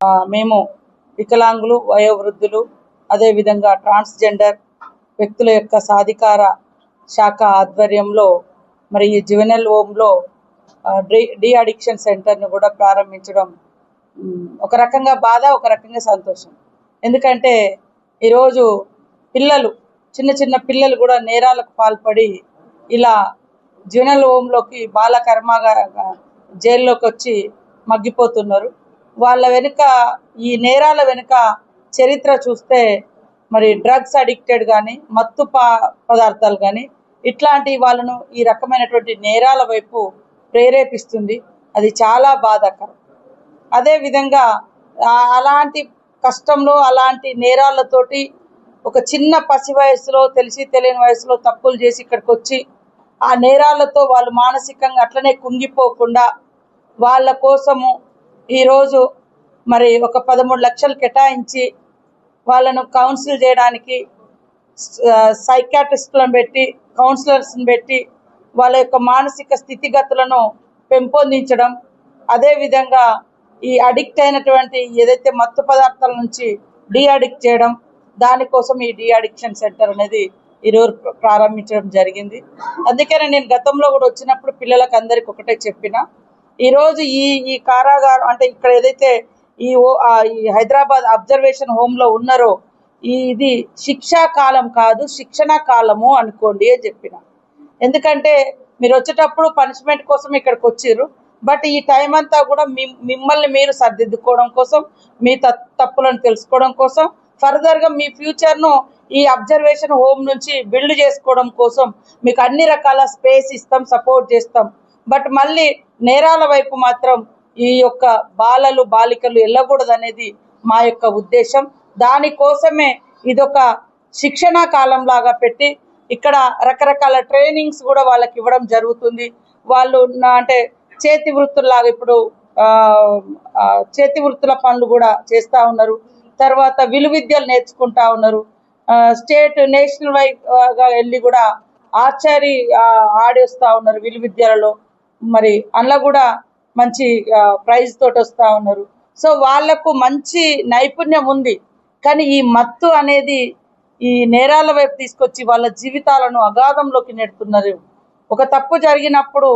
మేము వికలాంగులు వయోవృద్ధులు అదేవిధంగా ట్రాన్స్జెండర్ వ్యక్తుల యొక్క సాధికార శాఖ ఆధ్వర్యంలో మరి ఈ జివెనల్ హోమ్లో డి డి అడిక్షన్ సెంటర్ను కూడా ప్రారంభించడం ఒక రకంగా బాధ ఒక రకంగా సంతోషం. ఎందుకంటే ఈరోజు పిల్లలు చిన్న చిన్న పిల్లలు కూడా నేరాలకు పాల్పడి ఇలా జ్యువెనల్ హోమ్లోకి బాల కర్మాగా జైల్లోకి వచ్చి మగ్గిపోతున్నారు. వాళ్ళ వెనుక ఈ నేరాల వెనుక చరిత్ర చూస్తే మరి డ్రగ్స్ అడిక్టెడ్ కానీ మత్తు పా పదార్థాలు కానీ ఇట్లాంటి వాళ్ళను ఈ రకమైనటువంటి నేరాల వైపు ప్రేరేపిస్తుంది. అది చాలా బాధాకరం. అదే విధంగా అలాంటి కష్టంలో అలాంటి నేరాలతోటి ఒక చిన్న పసి వయసులో తెలిసి తెలియని వయసులో తప్పులు చేసి ఇక్కడికి వచ్చి ఆ నేరాలతో వాళ్ళు మానసికంగా అట్లనే కుంగిపోకుండా వాళ్ళ కోసము ఈరోజు మరి ఒక పదమూడు లక్షలు కేటాయించి వాళ్ళను కౌన్సిల్ చేయడానికి సైకాట్రిస్టులను పెట్టి కౌన్సిలర్స్ని పెట్టి వాళ్ళ యొక్క మానసిక స్థితిగతులను పెంపొందించడం అదేవిధంగా ఈ అడిక్ట్ అయినటువంటి ఏదైతే మత్తు పదార్థాల నుంచి డీ అడిక్ట్ చేయడం దానికోసం ఈ డీ అడిక్షన్ సెంటర్ అనేది ఈరోజు ప్రారంభించడం జరిగింది. అందుకనే నేను గతంలో కూడా వచ్చినప్పుడు పిల్లలకు అందరికి ఒకటే చెప్పిన ఈరోజు ఈ ఈ కారాగారం అంటే ఇక్కడ ఏదైతే ఈ ఓ- ఈ హైదరాబాద్ అబ్జర్వేషన్ హోమ్లో ఉన్నారో ఈ ఇది శిక్షా కాలం కాదు శిక్షణ కాలము అనుకోండి అని చెప్పిన. ఎందుకంటే మీరు వచ్చేటప్పుడు పనిష్మెంట్ కోసం ఇక్కడికి వచ్చిర్రు బట్ ఈ టైం అంతా కూడా మిమ్- మిమ్మల్ని మీరు సర్దిద్దుకోవడం కోసం మీ తప్పులను తెలుసుకోవడం కోసం ఫర్దర్గా మీ ఫ్యూచర్ను ఈ అబ్జర్వేషన్ హోమ్ నుంచి బిల్డ్ చేసుకోవడం కోసం మీకు అన్ని రకాల స్పేస్ ఇస్తాం సపోర్ట్ చేస్తాం. బట్ మళ్ళీ నేరాల వైపు మాత్రం ఈ యొక్క బాలలు బాలికలు వెళ్ళకూడదు అనేది మా యొక్క ఉద్దేశం. దానికోసమే ఇదొక శిక్షణా కాలం లాగా పెట్టి ఇక్కడ రకరకాల ట్రైనింగ్స్ కూడా వాళ్ళకి ఇవ్వడం జరుగుతుంది. వాళ్ళు నా అంటే చేతి వృత్తుల్లాగా ఇప్పుడు చేతి వృత్తుల పనులు కూడా చేస్తూ ఉన్నారు. తర్వాత విలువిద్యలు నేర్చుకుంటా ఉన్నారు. స్టేట్ నేషనల్ వైడ్ వెళ్ళి కూడా ఆర్చరీ ఆడేస్తూ ఉన్నారు విలువిద్యలలో మరి అందులో కూడా మంచి ప్రైజ్ తోటి వస్తూ ఉన్నారు. సో వాళ్ళకు మంచి నైపుణ్యం ఉంది. కానీ ఈ మత్తు అనేది ఈ నేరాల వైపు తీసుకొచ్చి వాళ్ళ జీవితాలను అగాధంలోకి నెడుతున్నారు. ఒక తప్పు జరిగినప్పుడు